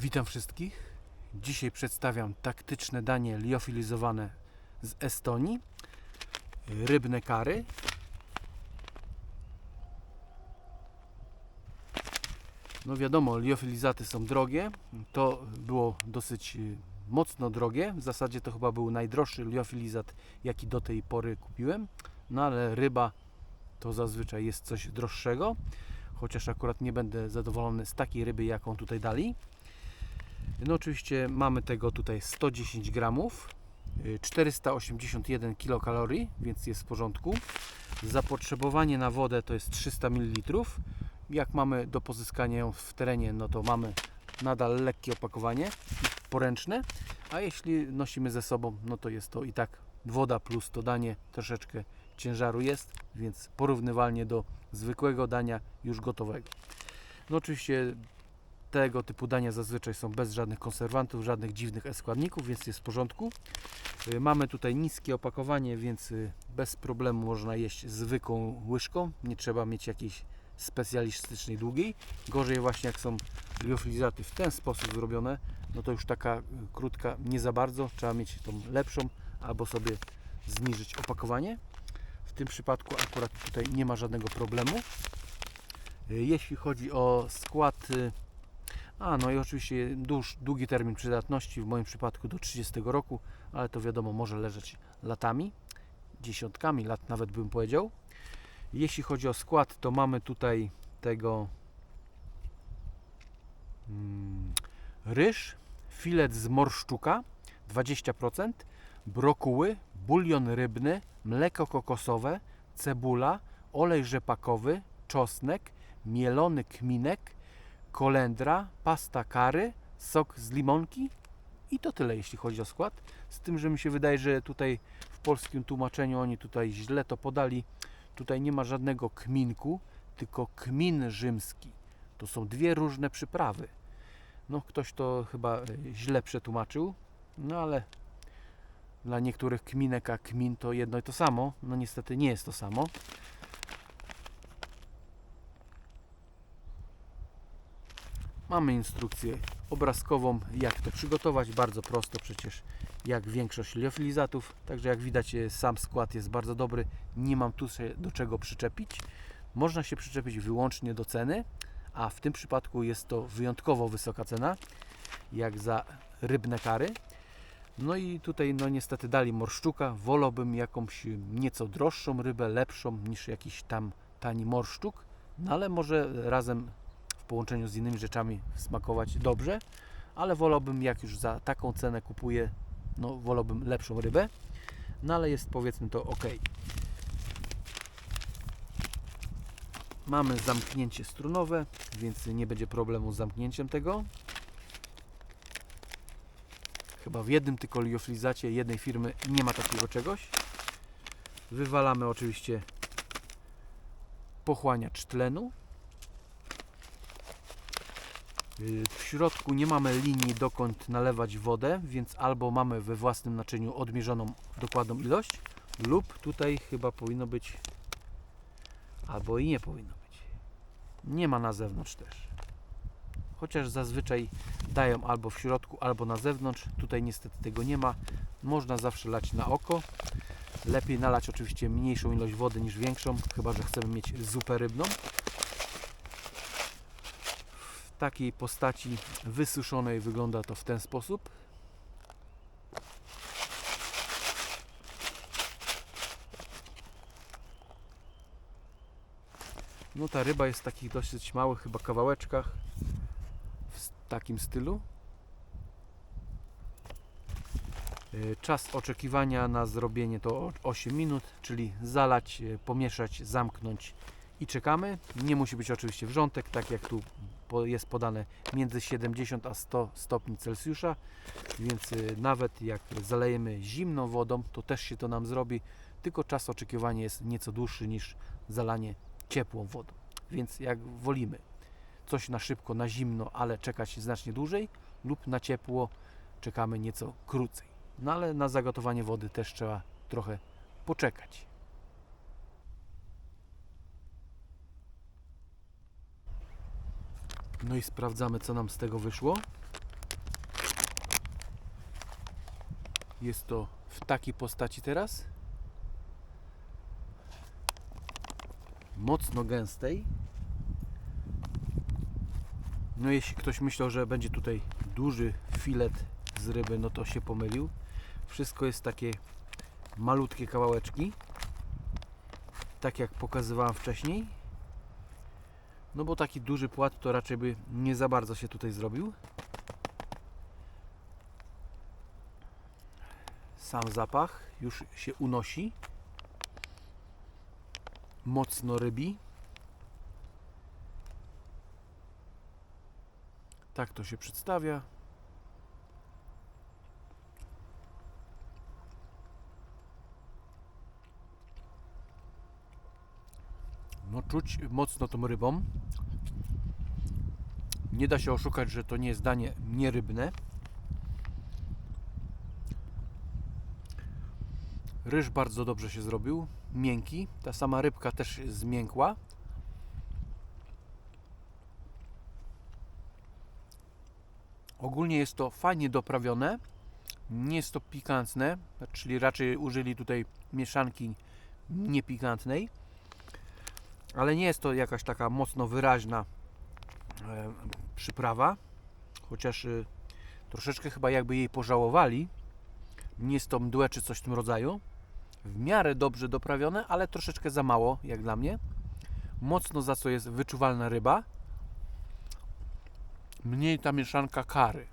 Witam wszystkich. Dzisiaj przedstawiam taktyczne danie liofilizowane z Estonii. Rybne kary. No wiadomo, liofilizaty są drogie. To było dosyć y, mocno drogie. W zasadzie to chyba był najdroższy liofilizat, jaki do tej pory kupiłem. No ale ryba to zazwyczaj jest coś droższego. Chociaż akurat nie będę zadowolony z takiej ryby, jaką tutaj dali. No oczywiście mamy tego tutaj 110 gramów, y, 481 kilokalorii, więc jest w porządku. Zapotrzebowanie na wodę to jest 300 ml. Jak mamy do pozyskania ją w terenie, no to mamy nadal lekkie opakowanie poręczne, a jeśli nosimy ze sobą, no to jest to i tak woda plus to danie troszeczkę ciężaru jest, więc porównywalnie do zwykłego dania już gotowego. No oczywiście tego typu dania zazwyczaj są bez żadnych konserwantów, żadnych dziwnych składników, więc jest w porządku. Y, Mamy tutaj niskie opakowanie, więc y, bez problemu można jeść zwykłą łyżką. Nie trzeba mieć jakiejś specjalistycznej długiej. Gorzej właśnie jak są liofilizaty w ten sposób zrobione, no to już taka y, krótka nie za bardzo. Trzeba mieć tą lepszą albo sobie zniżyć opakowanie. W tym przypadku akurat tutaj nie ma żadnego problemu. Jeśli chodzi o skład a, no i oczywiście dłuż, długi termin przydatności, w moim przypadku do 30 roku, ale to wiadomo, może leżeć latami, dziesiątkami lat nawet bym powiedział. Jeśli chodzi o skład, to mamy tutaj tego mm, ryż, filet z morszczuka 20%, brokuły, bulion rybny, mleko kokosowe, cebula, olej rzepakowy, czosnek, mielony kminek, kolendra, pasta kary, sok z limonki i to tyle jeśli chodzi o skład. Z tym, że mi się wydaje, że tutaj w polskim tłumaczeniu oni tutaj źle to podali. Tutaj nie ma żadnego kminku, tylko kmin rzymski. To są dwie różne przyprawy. No ktoś to chyba e, źle przetłumaczył, no ale dla niektórych kminek a kmin to jedno i to samo. No niestety nie jest to samo. Mamy instrukcję obrazkową, jak to przygotować. Bardzo prosto przecież, jak większość liofilizatów. Także jak widać, e, sam skład jest bardzo dobry. Nie mam tu się do czego przyczepić. Można się przyczepić wyłącznie do ceny, a w tym przypadku jest to wyjątkowo wysoka cena, jak za rybne kary. No i tutaj, no niestety dali morszczuka. Wolałbym jakąś nieco droższą rybę, lepszą niż jakiś tam tani morszczuk. No ale może razem połączeniu z innymi rzeczami smakować dobrze, ale wolałbym jak już za taką cenę kupuję, no wolałbym lepszą rybę, no ale jest powiedzmy to ok. Mamy zamknięcie strunowe, więc nie będzie problemu z zamknięciem tego. Chyba w jednym tylko liofilizacie jednej firmy nie ma takiego czegoś. Wywalamy oczywiście pochłaniacz tlenu. W środku nie mamy linii dokąd nalewać wodę, więc albo mamy we własnym naczyniu odmierzoną dokładną ilość, lub tutaj chyba powinno być, albo i nie powinno być. Nie ma na zewnątrz też. Chociaż zazwyczaj dają albo w środku, albo na zewnątrz. Tutaj niestety tego nie ma. Można zawsze lać na oko. Lepiej nalać oczywiście mniejszą ilość wody niż większą, chyba że chcemy mieć zupę rybną. Takiej postaci wysuszonej wygląda to w ten sposób. No ta ryba jest w takich dosyć małych chyba kawałeczkach w takim stylu. Y, Czas oczekiwania na zrobienie to o- 8 minut, czyli zalać, y, pomieszać, zamknąć i czekamy. Nie musi być oczywiście wrzątek, tak jak tu jest podane między 70 a 100 stopni Celsjusza, więc y, nawet jak zalejemy zimną wodą, to też się to nam zrobi, tylko czas oczekiwania jest nieco dłuższy niż zalanie ciepłą wodą. Więc jak wolimy coś na szybko, na zimno, ale czekać znacznie dłużej, lub na ciepło czekamy nieco krócej. No ale na zagotowanie wody też trzeba trochę poczekać. No i sprawdzamy, co nam z tego wyszło. Jest to w takiej postaci teraz. Mocno gęstej. No jeśli ktoś myślał, że będzie tutaj duży filet z ryby, no to się pomylił. Wszystko jest takie malutkie kawałeczki. Tak jak pokazywałem wcześniej. No bo taki duży płat to raczej by nie za bardzo się tutaj zrobił. Sam zapach już się unosi. Mocno rybi. Tak to się przedstawia. No czuć mocno tą rybą. Nie da się oszukać, że to nie jest danie nierybne. Ryż bardzo dobrze się zrobił, miękki. Ta sama rybka też zmiękła. Ogólnie jest to fajnie doprawione. Nie jest to pikantne, czyli raczej użyli tutaj mieszanki niepikantnej. Ale nie jest to jakaś taka mocno wyraźna e, przyprawa. Chociaż e, troszeczkę chyba jakby jej pożałowali. Nie jest to mdłe czy coś w tym rodzaju. W miarę dobrze doprawione, ale troszeczkę za mało, jak dla mnie. Mocno za co jest wyczuwalna ryba. Mniej ta mieszanka kary.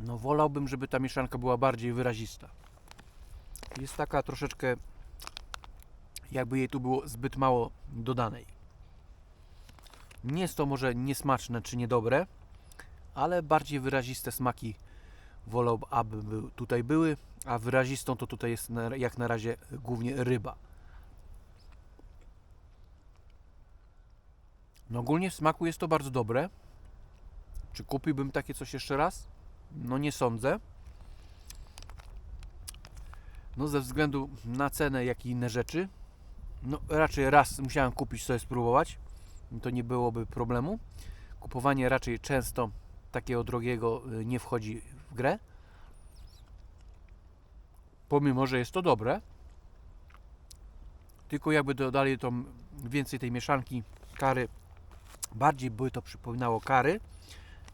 No wolałbym, żeby ta mieszanka była bardziej wyrazista. Jest taka troszeczkę jakby jej tu było zbyt mało dodanej. Nie jest to może niesmaczne czy niedobre, ale bardziej wyraziste smaki wolałbym, aby by tutaj były, a wyrazistą to tutaj jest jak na razie głównie ryba. No ogólnie w smaku jest to bardzo dobre. Czy kupiłbym takie coś jeszcze raz? No nie sądzę. No ze względu na cenę, jak i inne rzeczy. No raczej raz musiałem kupić sobie spróbować. To nie byłoby problemu. Kupowanie raczej często takiego drogiego y, nie wchodzi w grę. Pomimo, że jest to dobre. Tylko jakby dodali tą więcej tej mieszanki kary, bardziej by to przypominało kary,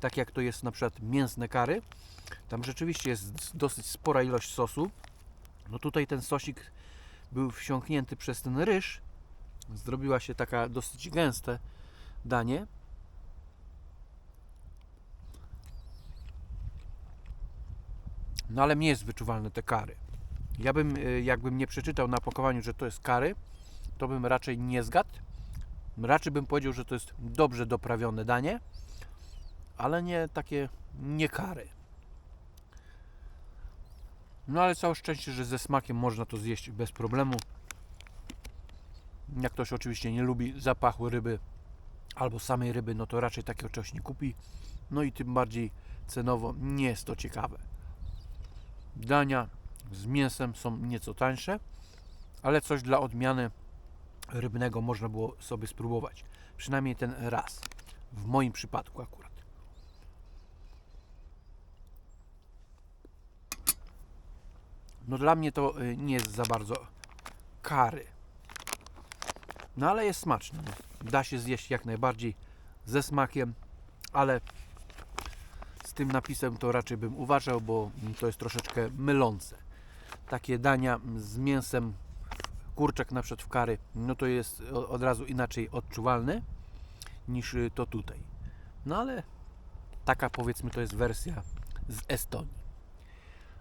tak jak to jest na przykład mięsne kary. Tam rzeczywiście jest dosyć spora ilość sosu. No tutaj ten sosik był wsiąknięty przez ten ryż. Zrobiła się taka dosyć gęste danie. No ale nie jest wyczuwalne te kary. Ja bym, y, jakbym nie przeczytał na opakowaniu, że to jest kary, to bym raczej nie zgadł. Raczej bym powiedział, że to jest dobrze doprawione danie, ale nie takie nie kary. No ale całe szczęście, że ze smakiem można to zjeść bez problemu. Jak ktoś oczywiście nie lubi zapachu ryby albo samej ryby, no to raczej takiego czegoś nie kupi. No i tym bardziej cenowo nie jest to ciekawe. Dania z mięsem są nieco tańsze, ale coś dla odmiany rybnego można było sobie spróbować. Przynajmniej ten raz. W moim przypadku akurat. No dla mnie to y, nie jest za bardzo kary. No ale jest smaczne. no. Da się zjeść jak najbardziej ze smakiem, ale z tym napisem to raczej bym uważał, bo to jest troszeczkę mylące. Takie dania z mięsem, kurczak na przykład w kary, no to jest od razu inaczej odczuwalny niż y, to tutaj. No ale taka powiedzmy to jest wersja z Estonii.